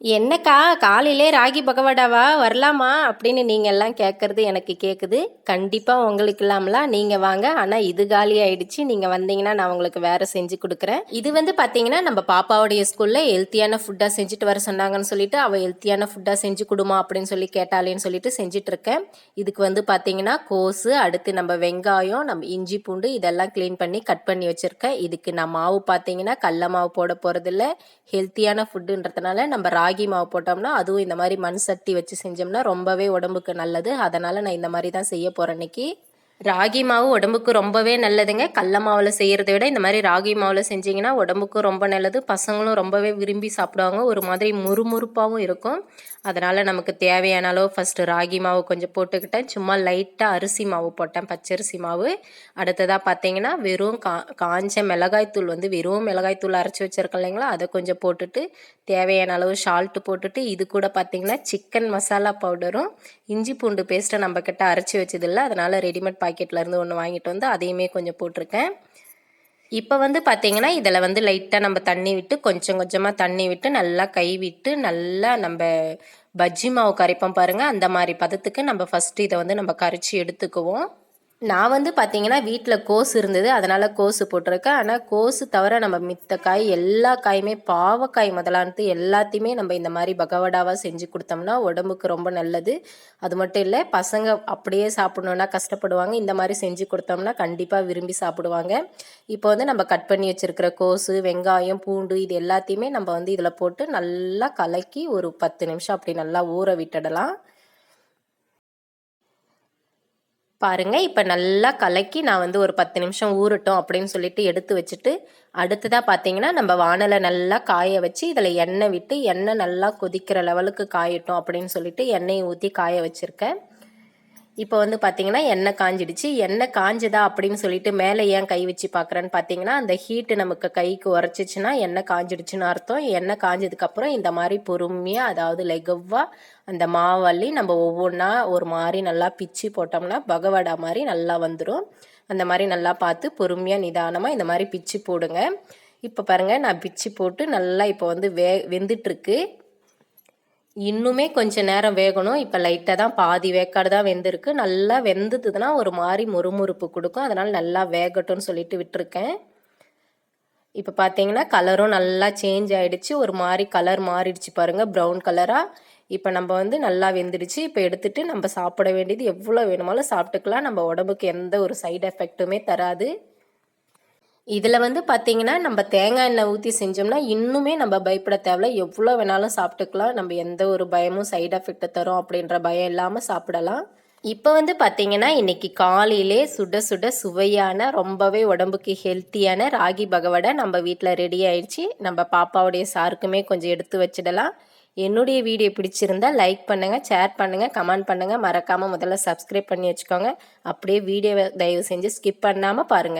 என்னக்கா காலையிலே ராகி பகவடாவா? வரலாமா? அப்படின்னு நீங்கள் எல்லாம் கேட்குறது எனக்கு கேட்குது கண்டிப்பாக உங்களுக்கு இல்லாமலாம் நீங்கள் வாங்க. ஆனால் இது காலி ஆயிடுச்சு. நீங்கள் வந்தீங்கன்னா நான் உங்களுக்கு வேறு செஞ்சு கொடுக்குறேன். இது வந்து பார்த்தீங்கன்னா நம்ம பாப்பாவுடைய ஸ்கூலில் ஹெல்த்தியான ஃபுட்டாக செஞ்சுட்டு வர சொன்னாங்கன்னு சொல்லிட்டு அவள் ஹெல்த்தியான ஃபுட்டாக செஞ்சு கொடுமா? அப்படின்னு சொல்லி கேட்டாலேன்னு சொல்லிட்டு செஞ்சுட்டு இருக்கேன். இதுக்கு வந்து பார்த்தீங்கன்னா கோஸு அடுத்து நம்ம வெங்காயம் நம்ம இஞ்சி பூண்டு இதெல்லாம் க்ளீன் பண்ணி கட் பண்ணி வச்சுருக்கேன். இதுக்கு நான் மாவு பார்த்தீங்கன்னா கடல மாவு போட போகிறதில்ல ஹெல்த்தியான ஃபுட்டுன்றதுனால நம்ம ராகி மாவு போட்டோம்னா அதுவும் இந்த மாதிரி மண் சட்டி வச்சு செஞ்சோம்னா ரொம்பவே உடம்புக்கு நல்லது. அதனால் நான் இந்த மாதிரி தான் செய்ய போகிறேன் இன்னைக்கு. ராகி மாவு உடம்புக்கு ரொம்பவே நல்லதுங்க. கடல மாவில் செய்கிறத விட இந்த மாதிரி ராகி மாவில் செஞ்சிங்கன்னா உடம்புக்கும் ரொம்ப நல்லது. பசங்களும் ரொம்பவே விரும்பி சாப்பிடுவாங்க. ஒரு மாதிரி முறுமுறுப்பாகவும் இருக்கும். அதனால் நமக்கு தேவையான அளவு ஃபஸ்ட்டு ராகி மாவு கொஞ்சம் போட்டுக்கிட்டேன். சும்மா லைட்டாக அரிசி மாவு போட்டேன். பச்சரிசி மாவு. அடுத்ததாக பார்த்தீங்கன்னா வெறும் கா காஞ்ச மிளகாய்த்தூள் வந்து வெறும் மிளகாய்த்தூள் அரைச்சி வச்சுருக்கேன் இல்லைங்களா? அதை கொஞ்சம் போட்டுட்டு தேவையான அளவு ஷால்ட்டு போட்டுட்டு இது கூட பார்த்தீங்கன்னா சிக்கன் மசாலா பவுடரும் இஞ்சி பூண்டு பேஸ்ட்டை நம்மக்கிட்ட அரைச்சி வச்சதில்லை. அதனால் ரெடிமேட் பாக்கெட்லேருந்து ஒன்று வாங்கிட்டு வந்து அதையுமே கொஞ்சம் போட்டிருக்கேன். இப்போ வந்து பார்த்திங்கன்னா இதில் வந்து லைட்டாக நம்ம தண்ணி விட்டு கொஞ்சம் கொஞ்சமாக தண்ணி விட்டு நல்லா கை விட்டு நல்லா நம்ம பஜ்ஜி மாவு கரைப்போம் பாருங்கள் அந்த மாதிரி பதத்துக்கு நம்ம ஃபஸ்ட்டு இதை வந்து நம்ம கரைச்சி எடுத்துக்குவோம். நான் வந்து பார்த்தீங்கன்னா வீட்டில் கோஸ் இருந்தது. அதனால் கோஸு போட்டிருக்கேன். ஆனால் கோஸு தவிர நம்ம மித்த காய் எல்லா காயுமே பாவக்காய் முதலானது எல்லாத்தையுமே நம்ம இந்த மாதிரி பகவடாவாக செஞ்சு கொடுத்தோம்னா உடம்புக்கு ரொம்ப நல்லது. அது மட்டும் இல்லை பசங்க அப்படியே சாப்பிடணுன்னா கஷ்டப்படுவாங்க. இந்த மாதிரி செஞ்சு கொடுத்தோம்னா கண்டிப்பாக விரும்பி சாப்பிடுவாங்க. இப்போ வந்து நம்ம கட் பண்ணி வச்சுருக்கிற கோஸு வெங்காயம் பூண்டு இது எல்லாத்தையுமே நம்ம வந்து இதில் போட்டு நல்லா கலக்கி ஒரு பத்து நிமிஷம் அப்படி நல்லா ஊற விட்டுடலாம். பாருங்கள் இப்போ நல்லா கலக்கி நான் வந்து ஒரு பத்து நிமிஷம் ஊறட்டும் அப்படின்னு சொல்லிட்டு எடுத்து வச்சுட்டு அடுத்ததாக பார்த்தீங்கன்னா நம்ம வானலை நல்லா காய வச்சு இதில் எண்ணெய் விட்டு எண்ணெய் நல்லா கொதிக்கிற லெவலுக்கு காயட்டும் அப்படின்னு சொல்லிட்டு எண்ணெயை ஊற்றி காய வச்சுருக்கேன். இப்போ வந்து பார்த்தீங்கன்னா எண்ணெய் காஞ்சிடுச்சு. எண்ணெய் காஞ்சுதா அப்படின்னு சொல்லிட்டு மேலே ஏன் கை வச்சு பார்க்குறேன்னு பார்த்தீங்கன்னா அந்த ஹீட்டு நமக்கு கைக்கு உரைச்சிச்சுன்னா எண்ணெய் காஞ்சிடுச்சுன்னு அர்த்தம். எண்ணெய் காஞ்சதுக்கப்புறம் இந்த மாதிரி பொறுமையாக அதாவது லெகவாக அந்த மாவள்ளி நம்ம ஒவ்வொன்றா ஒரு மாதிரி நல்லா பிச்சு போட்டோம்னா பகவடா மாதிரி நல்லா வந்துடும் அந்த மாதிரி நல்லா பார்த்து பொறுமையாக நிதானமாக இந்த மாதிரி பிச்சு போடுங்க. இப்போ பாருங்கள் நான் பிச்சு போட்டு நல்லா இப்போ வந்து வே வெந்துட்டுருக்கு. இன்னுமே கொஞ்சம் நேரம் வேகணும். இப்போ லைட்டாக தான் பாதி வேக்காடு தான் வெந்திருக்கு. நல்லா வெந்ததுன்னா ஒரு மாதிரி முறுமுறுப்பு கொடுக்கும். அதனால் நல்லா வேகட்டும்னு சொல்லிட்டு விட்டுருக்கேன். இப்போ பார்த்தீங்கன்னா கலரும் நல்லா சேஞ்ச் ஆகிடுச்சு ஒரு மாதிரி கலர் மாறிடுச்சு பாருங்கள் ப்ரௌன் கலராக இப்போ நம்ம வந்து நல்லா வெந்துடுச்சு. இப்போ எடுத்துகிட்டு நம்ம சாப்பிட வேண்டியது எவ்வளோ வேணுமாலும் சாப்பிட்டுக்கலாம். நம்ம உடம்புக்கு எந்த ஒரு சைடு எஃபெக்ட்டுமே தராது. இதில் வந்து பார்த்திங்கன்னா நம்ம தேங்காய் எண்ணெய் ஊற்றி செஞ்சோம்னா இன்னுமே நம்ம பயப்பட தேவையில்ல. எவ்வளோ வேணாலும் சாப்பிட்டுக்கலாம். நம்ம எந்த ஒரு பயமும் சைடு எஃபெக்ட் தரும் அப்படின்ற பயம் இல்லாமல் சாப்பிடலாம். இப்போ வந்து பார்த்திங்கன்னா இன்றைக்கி காலையிலே சுட சுட சுவையான ரொம்பவே உடம்புக்கு ஹெல்த்தியான ராகி பகவடை நம்ம வீட்டில் ரெடி ஆயிடுச்சு. நம்ம பாப்பாவுடைய சாருக்குமே கொஞ்சம் எடுத்து வச்சிடலாம். என்னுடைய வீடியோ பிடிச்சிருந்தா லைக் பண்ணுங்கள் ஷேர் பண்ணுங்கள் கமெண்ட் பண்ணுங்கள் மறக்காமல் முதல்ல சப்ஸ்கிரைப் பண்ணி வச்சுக்கோங்க. அப்படியே வீடியோவை தயவு செஞ்சு ஸ்கிப் பண்ணாமல் பாருங்கள்